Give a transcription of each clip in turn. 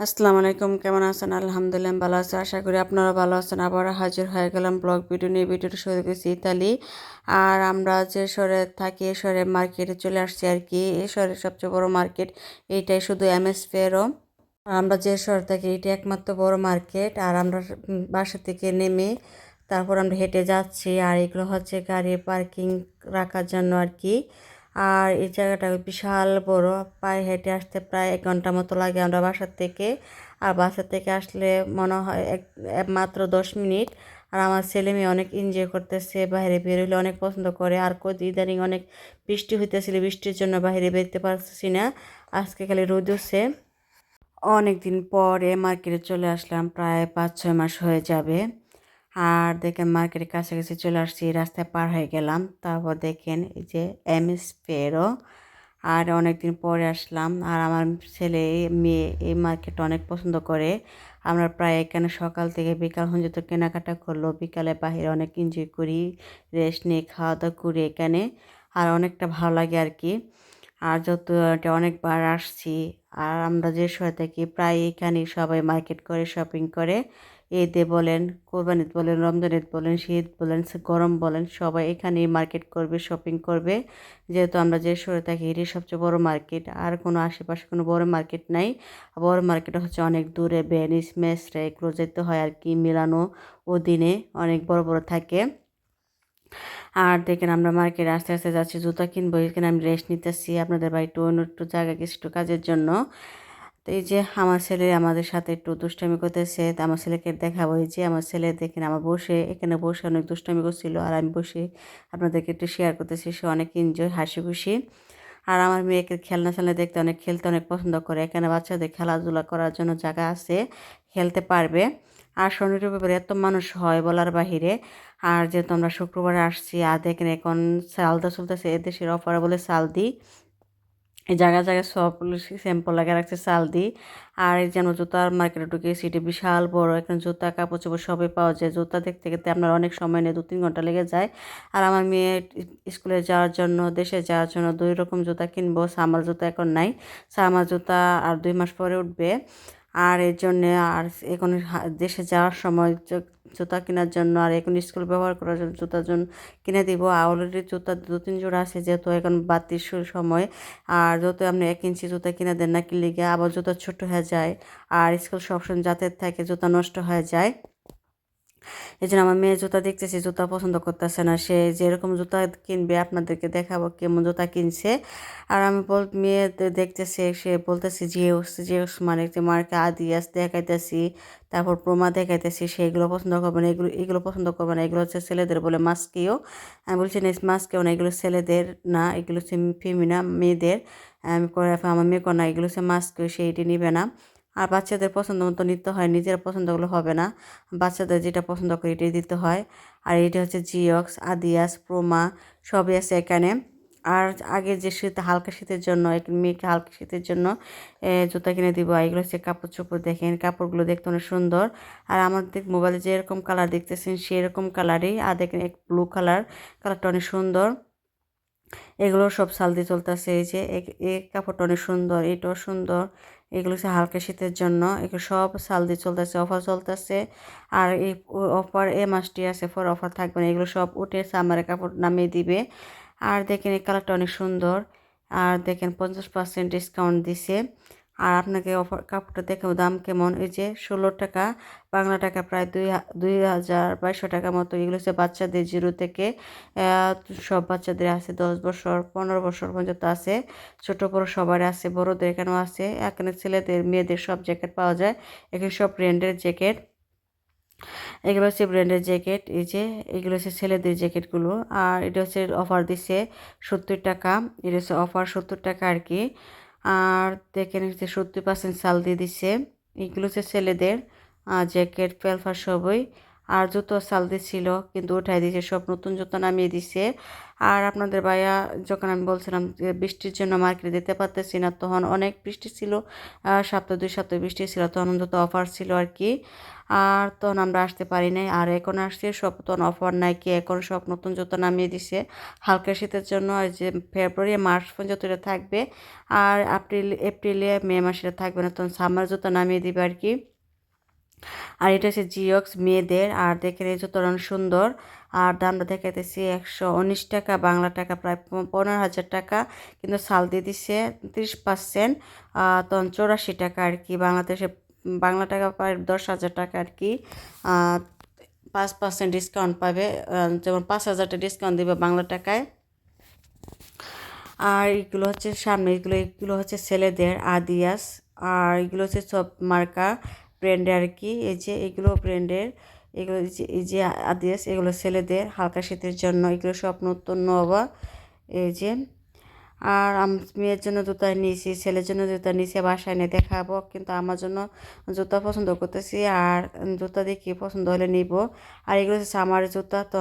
আসসালামু আলাইকুম, কেমন আছেন? আলহামদুলিল্লাহ ভালো আছি। আশা করি আপনারা ভালো আছেন। আবার হাজির হয়ে গেলাম ব্লগ ভিডিও নিয়ে। ভিডিওটা শুরু করেছি ইতালি। আর আমরা যে শহরে থাকি এ শহরে মার্কেটে চলে আসছি আর কি। এই শহরের সবচেয়ে বড় মার্কেট এইটাই শুধু এম এস ফেরো আমরা যে শহর থাকি, এটি একমাত্র বড় মার্কেট। আর আমরা বাসা থেকে নেমে তারপর আমরা হেঁটে যাচ্ছি। আর এগুলো হচ্ছে গাড়ি পার্কিং রাখার জন্য আর কি। আর এই জায়গাটা বিশাল বড়, পায়ে হেঁটে আসতে প্রায় এক ঘণ্টা মতো লাগে আমরা বাসার থেকে। আর বাসা থেকে আসলে মনে হয় এক মাত্র দশ মিনিট। আর আমার ছেলে মেয়ে অনেক এনজয় করতেছে, বাইরে বেরোলে অনেক পছন্দ করে। আর ইদানিং অনেক বৃষ্টি হইতেছিল, বৃষ্টির জন্য বাইরে বেরোতে পারছি না। আজকে খালি রোদ উঠছে। অনেক দিন পরে মার্কেটে চলে আসলাম, প্রায় পাঁচ ছয় মাস হয়ে যাবে। আর দেখেন মার্কেটের কাছাকাছি চলে আসছি, রাস্তায় পার হয়ে গেলাম। তারপর দেখেন এই যে এম এস ফেরো আর অনেক দিন পরে আসলাম আর আমার ছেলে, মেয়ে এই মার্কেট অনেক পছন্দ করে। আমরা প্রায় এখানে সকাল থেকে বিকাল পর্যন্ত কেনাকাটা করল। বিকালে বাইরে অনেক এনজয় করি রেস্ট নিয়ে খাওয়া দাওয়া করি এখানে। আর অনেকটা ভালো লাগে আর কি। আর যত অনেকবার আসছি, আর আমরা যে সময় থাকি, প্রায় এখানেই সবাই মার্কেট করে শপিং করে। ঈদে বলেন, কোরবান ঈদ বলেন, রমজান ঈদ বলেন, শীত বলেন, গরম বলেন, সবাই এখানেই মার্কেট করবে, শপিং করবে। যেহেতু আমরা যে শহরে থাকি, এটি সবচেয়ে বড় মার্কেট। আর কোনো আশেপাশে কোনো বড় মার্কেট নাই। বড় মার্কেট হচ্ছে অনেক দূরে, ভেনিস, মেসরা, এগুলো যেতে হয় আর কি, মিলানো ও দিনে অনেক বড় বড় থাকে। আর দেখেন আমরা মার্কেটে আস্তে আস্তে যাচ্ছি, জুতা কিনবো, এখানে আমি রেস্ট নিতেছি। আপনাদের বাড়ি একটু অন্য একটু জায়গা একটু কাজের জন্য। তো এই যে আমার ছেলে আমাদের সাথে একটু দুষ্টামি করতেছে, তো আমার ছেলেকে দেখাবো এই যে আমার ছেলে দেখেন আমার বসে, এখানে বসে অনেক দুষ্টামি করছিল আর আমি বসে আপনাদেরকে একটু শেয়ার করতেছি, সে অনেক এনজয় হাসি খুশি। আর আমার মেয়েকে খেলনা খেলনা দেখতে অনেক, খেলতে অনেক পছন্দ করে, এখানে বাচ্চাদের খেলাধুলা করার জন্য জায়গা আছে, খেলতে পারবে। আর শনি রবিবার এত মানুষ হয় বলার বাহিরে। আর যেহেতু আমরা শুক্রবারে আসছি, আর দেখেন এখন সালদা চলতেছে, এদেশের অফারে বলে সালদি এই জায়গায় জায়গায় সব স্যাম্পল লাগিয়ে রাখছে সালদি আর এই যেন জুতার মার্কেটে ঢুকে সেটি বিশাল বড়। এখানে জুতা, কাপড় চোপড় সবই পাওয়া যায়। জুতা দেখতে দেখতে আপনার অনেক সময় নেই দু তিন ঘণ্টা লেগে যায়। আর আমার মেয়ে স্কুলে যাওয়ার জন্য, দেশে যাওয়ার জন্য দুই রকম জুতা কিনবো। সামার জুতা এখন নাই। সামার জুতা আর দুই মাস পরে উঠবে। আর এর জন্যে আর এখন দেশে যাওয়ার সময় জুতা কেনার জন্য আর এখন স্কুল ব্যবহার করার জন্য জুতার জন্য কিনে দিব। অলরেডি জুতা দু, তিন জোড়া আছে যেহেতু এখন বাতির সময়। আর যত আপনি এক ইঞ্চি জুতা কিনে দেন না কিনলে গিয়ে আবার জুতা ছোট হয়ে যায়। আর স্কুল সবসময় যাতে থাকে, জুতা নষ্ট হয়ে যায়। এই জন্য আমার মেয়ে জুতা দেখতেছি, জুতা পছন্দ করতেছে না। সে যেরকম জুতা কিনবে, আপনাদেরকে দেখাবো কেমন জুতা কিনছে। আর আমি বল, মেয়ে দেখতেছে, সে বলতেছে জিওস জিওস মানে যে মার্কে আদিয়াস দেখাইতেছি। তারপর প্রমা দেখাইতেছি সেগুলো পছন্দ করবে না, এগুলো এগুলো পছন্দ করবে না। এগুলো হচ্ছে ছেলেদের বলে মাস্কিও। আমি বলছি, না, মাস্কেও না, এগুলো ছেলেদের না, এগুলো হচ্ছে ফেমিনা, মেয়েদের। আমি করে আমার মেয়ে না, এগুলো হচ্ছে মাস্কেও সেইটি নিবে না। আর বাচ্চাদের পছন্দ মতো নিতে হয়, নিজের পছন্দগুলো হবে না। বাচ্চাদের যেটা পছন্দ করে এটাই দিতে হয়। আর এটা হচ্ছে জিওক্স আদিয়াস প্রোমা সবই আছে এখানে। আর আগে যে শীত, হালকা শীতের জন্য মেয়েকে হালকা শীতের জন্য জুতা কিনে দিব। এগুলো হচ্ছে কাপড় চোপড় দেখেন, কাপড়গুলো দেখতে অনেক সুন্দর। আর আমাদের মোবাইলে যেরকম কালার দেখতেছেন, সেরকম কালারই আর দেখেন এক ব্লু কালার কালারটা অনেক সুন্দর। এগুলো সব সালদি চলতেছে, এই যে এই কাপড়টা অনেক সুন্দর, এটাও সুন্দর। এগুলো হচ্ছে হালকা শীতের জন্য। এগুলো সব সাল দিয়ে চলতেছে, অফার চলতেছে। আর এই অফার এ মাসটি আছে, ফর অফার থাকবে না। এগুলো সব উঠে সামারে কাপড় নামিয়ে দিবে। আর দেখেন এই কালারটা অনেক সুন্দর। আর দেখেন পঞ্চাশ পার্সেন্ট ডিসকাউন্ট দিছে। আর আপনাকে অফার কাপড়টা দেখে দাম কেমন? এই যে ষোলো টাকা, বাংলা টাকা প্রায় দুই দুই হাজার বাইশশো টাকা মতো। এগুলো হচ্ছে বাচ্চাদের জিরো থেকে সব বাচ্চাদের আছে দশ বছর, পনেরো বছর পর্যন্ত আছে। ছোট, বড় সবার আছে, বড়দের এখানেও আছে। এখানে ছেলেদের, মেয়েদের সব জ্যাকেট পাওয়া যায়। এখানে সব ব্র্যান্ডের জ্যাকেট এগুলো হচ্ছে ব্র্যান্ডের জ্যাকেট এই যে এগুলো হচ্ছে ছেলেদের জ্যাকেটগুলো আর এটা হচ্ছে অফার দিছে সত্তর টাকা, এটা হচ্ছে অফার সত্তর টাকা আর কি। আর দেখেন হচ্ছে সত্তর পার্সেন্ট সাল দিয়ে দিচ্ছে এগুলো হচ্ছে ছেলেদের জ্যাকেট পেলফার সবই। আর জুতো সালদি ছিল, কিন্তু উঠাই দিয়েছে সব নতুন জুতো নামিয়ে দিছে। আর আপনাদের ভাইয়া যখন আমি বলছিলাম যে বৃষ্টির জন্য মার্কেটে যেতে পারতেছি না, তখন অনেক বৃষ্টি ছিল সপ্তাহ দুই সপ্তাহ বৃষ্টি ছিল, তখন যত অফার ছিল আর কি। আর তখন আমরা আসতে পারি নাই। আর এখন আসছে, সব তখন অফার নাই কি, এখন সব নতুন জুতো নামিয়ে দিছে। হালকা শীতের জন্য আর যে ফেব্রুয়ারি মার্চ পর্যন্ত এটা থাকবে। আর এপ্রিল এপ্রিলে মে মাসে থাকবে না, তখন সামার জুতো নামিয়ে দিবে আর কি। আর এটা হচ্ছে জিওক্স মেয়েদের, আর দেখেন এই জুতোটা অনেক সুন্দর। আর দামটা দেখাইতেছি একশো উনিশ টাকা, বাংলা টাকা প্রায় পনেরো হাজার টাকা। কিন্তু সাল দিয়ে দিচ্ছে তিরিশ পার্সেন্ট তখন চৌরাশি টাকা আর কি, বাংলাদেশে বাংলা টাকা প্রায় দশ হাজার টাকা আর কি পাঁচ পার্সেন্ট ডিসকাউন্ট পাবে যেমন পাঁচ হাজারটা ডিসকাউন্ট দেবে বাংলা টাকায়। আর এগুলো হচ্ছে সামনে, এগুলো এগুলো হচ্ছে ছেলেদের আদিয়াস আর এগুলো হচ্ছে সব মার্কা ব্র্যান্ডের আর কি। এই যে এগুলো ব্র্যান্ডের এগুলো এই যে আদিয়াস এগুলো ছেলেদের হালকা শীতের জন্য, এগুলো সব নতুন, নবা। এই যে আর মেয়ের জন্য জুতা নিয়েছি, ছেলের জন্য জুতা নিয়েছি বাসায় নিয়ে দেখাবো। কিন্তু আমার জন্য জুতা পছন্দ করতেছি আর জুতা দেখি পছন্দ হলে নিব। আর এগুলো হচ্ছে সামার জুতা, তো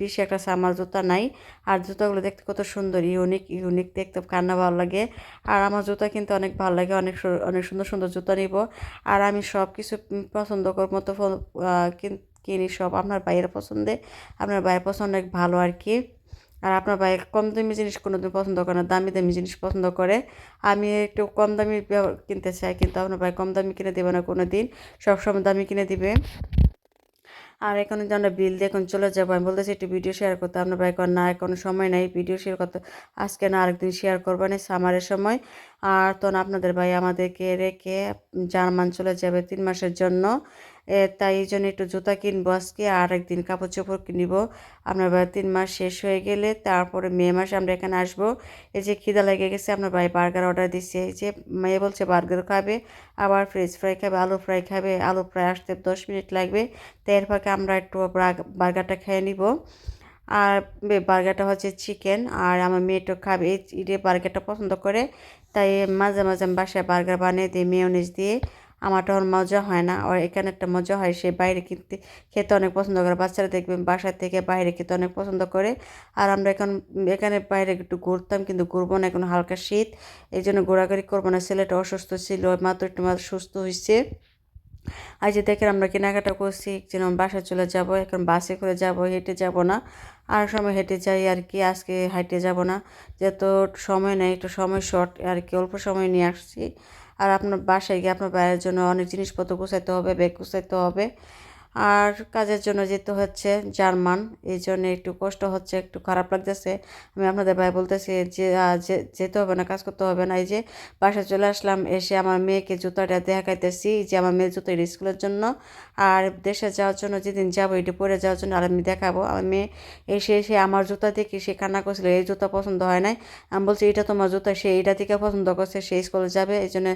বেশি একটা সামার জুতা নাই। আর জুতাগুলো দেখতে কত সুন্দর, ইউনিক ইউনিক দেখতে, কান্না ভালো লাগে। আর আমার জুতা কিন্তু অনেক ভালো লাগে, অনেক অনেক সুন্দর সুন্দর জুতা নিব। আর আমি সব কিছু পছন্দ কর মতো কিনি সব। আপনার বাইরের পছন্দে, আপনার বাইরের পছন্দ অনেক ভালো আর কি। আর আপনার ভাই কম দামি জিনিস কোনো দিন পছন্দ করে না, দামি দামি জিনিস পছন্দ করে। আমি একটু কম দামি কিনতে চাই, কিন্তু আপনার ভাই কম দামি কিনে দেবে না কোনো দিন সবসময় দামি কিনে দিবে। আর এখন যে আমরা বিল দিয়ে এখন চলে যাব, আমি বলতেছি একটু ভিডিও শেয়ার করতে, আপনার ভাই না, এখন সময় নাই ভিডিও শেয়ার করতে। আজকে না আরেকদিন শেয়ার করবেন সামারের সময়। আর তখন আপনাদের ভাই আমাদেরকে রেখে জার্মান চলে যাবে তিন মাসের জন্য। তাই এই জন্য একটু জুতা কিনবো আজকে, আর একদিন কাপড় চোপড় কিনবো। আপনার ভাই তিন মাস শেষ হয়ে গেলে তারপরে মে মাসে আমরা এখানে আসব। এই যে খিদা লেগে গেছে, আপনার ভাই বার্গার অর্ডার দিচ্ছে এই যে মেয়ে বলছে বার্গার খাবে, আবার ফ্রেঞ্চ ফ্রাই খাবে, আলু ফ্রাই খাবে, আলু ফ্রাই আসতে দশ মিনিট লাগবে। তাই এর ফাঁকে আমরা একটু বার্গারটা খেয়ে নিব। আর বার্গারটা হচ্ছে চিকেন আর আমার মেয়েটা খাবে, এই বার্গারটা পছন্দ করে, তাই মাঝে মাঝে বাসায় বার্গার বানিয়ে দিই মেয়নিজ দিয়ে। আমার তখন মজা হয় না। আর এখানে একটা মজা হয়, সে বাইরে কিনতে খেতে অনেক পছন্দ করে। বাচ্চারা দেখবেন বাসা থেকে বাইরে খেতে অনেক পছন্দ করে। আর আমরা এখন এখানে বাইরে একটু ঘুরতাম, কিন্তু ঘুরবো না, এখন হালকা শীত। এই জন্য ঘোরাঘুরি করব না। ছেলেটা অসুস্থ ছিল মাত্র একটু মাত্র সুস্থ হয়েছে আজ দেখেন আমরা কেনাকাটা করছি, যেন বাসায় চলে যাব, এখন বাসে করে যাব, হেঁটে যাব না। আর সময় হেঁটে যাই আর কি, আজকে হাইটে যাব না। যেহেতু সময় নেই, একটু সময় শর্ট আর কি, অল্প সময় নিয়ে আসছি। আর আপনার বাসায় গিয়ে আপনার বাইরের জন্য অনেক জিনিসপত্র গুছাইতে হবে ব্যাগ গুছাইতে হবে। আর কাজের জন্য যেতে হচ্ছে জার্মান, এই জন্য একটু কষ্ট হচ্ছে, একটু খারাপ লাগতেছে। আমি আপনাদের ভাই বলতেছি যে যেতে হবে না, কাজ করতে হবে না। এই যে বাসায় চলে আসলাম, এসে আমার মেয়েকে জুতাটা দেখাইতেছি যে আমার মেয়ের জুতো স্কুলের জন্য। আর দেশে যাওয়ার জন্য, যেদিন যাব, এটি পরে যাওয়ার জন্য আর আমি দেখাবো। আমার মেয়ে এসে এসে আমার জুতা দেখে সে কান্না করছিল, এই জুতা পছন্দ হয় নাই। আমি বলছি, এটা তোমার জুতা, সে এটা থেকে পছন্দ করছে, সে স্কুলে যাবে। এই জন্য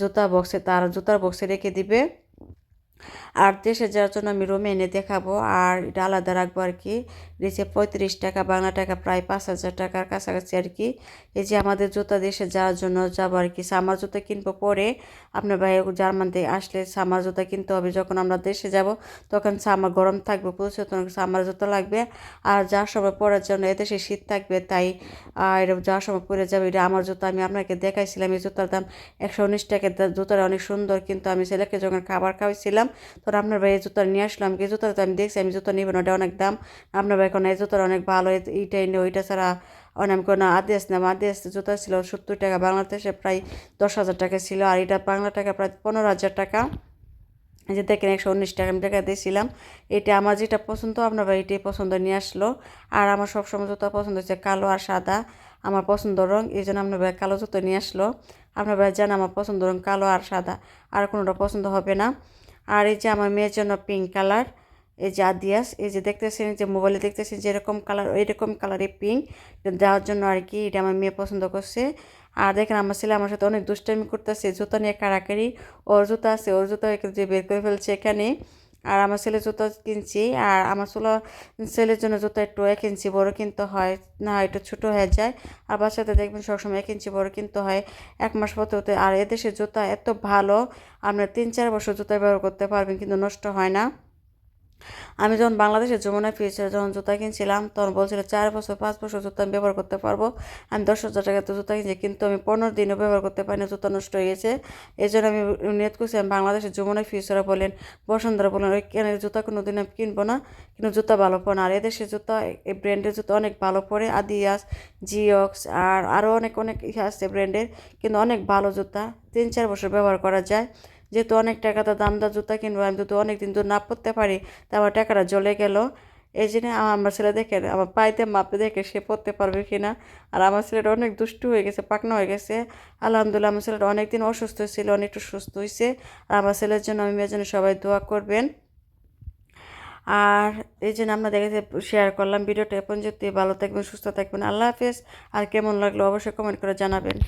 জুতা বক্সে তার জুতার বক্সে রেখে দিবে। আর দেশে যাওয়ার জন্য আমি রুমে এনে দেখাবো। আর এটা আলাদা রাখব আর কি। দিয়েছে পঁয়ত্রিশ টাকা, বাংলা টাকা, প্রায় পাঁচ হাজার টাকার কাছাকাছি আর কি। এই যে আমাদের জুতা দেশে যাওয়ার জন্য যাব আর কি। সামার জুতা কিনবো পরে আপনার ভাই জার্মান থেকে আসলে সামার জুতা কিনতে হবে। যখন আমরা দেশে যাব, তখন সামার গরম থাকবে প্রচুর, তখন সামার জুতা লাগবে। আর যার সময় পরার জন্য এদেশে শীত থাকবে, তাই এটা যাওয়ার সময় পরে যাবে। এটা আমার জুতা, আমি আপনাকে দেখাইছিলাম, এই জুতার দাম একশো উনিশ টাকা। জুতাটা অনেক সুন্দর, কিন্তু আমি ছেলেকে যখন খাবার খাওয়াইছিলাম তখন আপনার ভাই এই জুতা নিয়ে আসলাম। এই জুতাটা আমি দেখছি, আমি জুতা নিবেন ওটা অনেক দাম। আপনার ভাই এখন এই জুতার অনেক ভালো এইটাই নিয়ে ওইটা ছাড়া অনেক কোনো আদেশ নাম আদেশ জুতা ছিল সত্তর টাকা, বাংলাদেশে প্রায় দশ হাজার টাকা ছিল, আর এটা বাংলা টাকা প্রায় পনেরো হাজার টাকা। যে দেখেন, একশো উনিশ টাকা আমি টাকা দিয়েছিলাম। এটা আমার যেটা পছন্দ আপনার ভাই এটাই পছন্দ নিয়ে আসলো। আর আমার সবসময় জুতো পছন্দ হচ্ছে কালো আর সাদা, আমার পছন্দ রং, এই জন্য আপনার ভাই কালো জুতো নিয়ে আসলো। আপনার ভাই জান আমার পছন্দ রং কালো আর সাদা, আর কোনোটা পছন্দ হবে না। আর এই যে আমার মেয়ের জন্য পিঙ্ক কালার এই যে আদিয়াস এই যে দেখতেছেন যে মোবাইলে দেখতেছেন যেরকম কালার ওইরকম কালারের পিঙ্ক দেওয়ার জন্য আর কি এটা আমার মেয়ে পছন্দ করছে। আর দেখেন আমার ছেলে আমার সাথে অনেক দুষ্টামি করতেছে, জুতা নিয়ে কাড়াকাড়ি, ওর জুতা আছে, ওর জুতা যে বের করে ফেলছে এখানে। আর আমার ছেলে জুতো কিনছি, আর আমার চুলো ছেলের জন্য জুতো একটু এক ইঞ্চি বড় কিনতে হয়, না একটু ছোটো হয়ে যায়। আর বাচ্চাতে দেখবেন সবসময় এক ইঞ্চি বড়ো কিনতে হয়। এক মাস পথে হতে, আর এদেশের জুতা এত ভালো আপনার তিন চার বছর জুতো ব্যবহার করতে পারবেন, কিন্তু নষ্ট হয় না। আমি যখন বাংলাদেশে যমুনা ফিউচার যখন জুতা কিনছিলাম, তখন বলছিল, চার বছর, পাঁচ বছর জুতা আমি ব্যবহার করতে পারব। আমি দশ হাজার টাকা তো জুতা কিনছি, কিন্তু আমি পনেরো দিনও ব্যবহার করতে পারিনি, জুতা নষ্ট হয়ে গেছে। এই জন্য আমি নিয়ত করছি, আমি বাংলাদেশের যমুনা ফিউচারে বলেন, বসুন্ধরা বলেন ওই কেনের জুতা কোনো দিন আমি কিনবো না, কিন্তু জুতা ভালো পড়ে আর এদেশের জুতা, এই ব্র্যান্ডের জুতা অনেক ভালো পড়ে আদিয়াস জিওক্স আর আরও অনেক অনেক ইয়ে আছে ব্র্যান্ডের, কিন্তু অনেক ভালো জুতা, তিন, চার বছর ব্যবহার করা যায়। যেহেতু অনেক টাকাতে দাম দা জুতা কিনবো, আমি যদি অনেক দিন তো না পরতে পারি, তা আমার টাকাটা জ্বলে গেল। এই জন্য আমার ছেলে দেখে আমার পাইতে মাপে দেখে সে পড়তে পারবে কি না। আর আমার ছেলেটা অনেক দুষ্টু হয়ে গেছে, পাকনা হয়ে গেছে। আলহামদুলিল্লাহ, আমার ছেলেটা অনেক দিন অসুস্থ ছিল অনেকটা সুস্থ হয়েছে আর আমার ছেলের জন্য আমি মেয়ের জন্য সবাই দোয়া করবেন। আর এই জন্য আমরা দেখেছি শেয়ার করলাম ভিডিওটা, এখন যদি ভালো থাকবেন, সুস্থ থাকবেন, আল্লাহ হাফেজ। আর কেমন লাগল অবশ্যই কমেন্ট করে জানাবেন।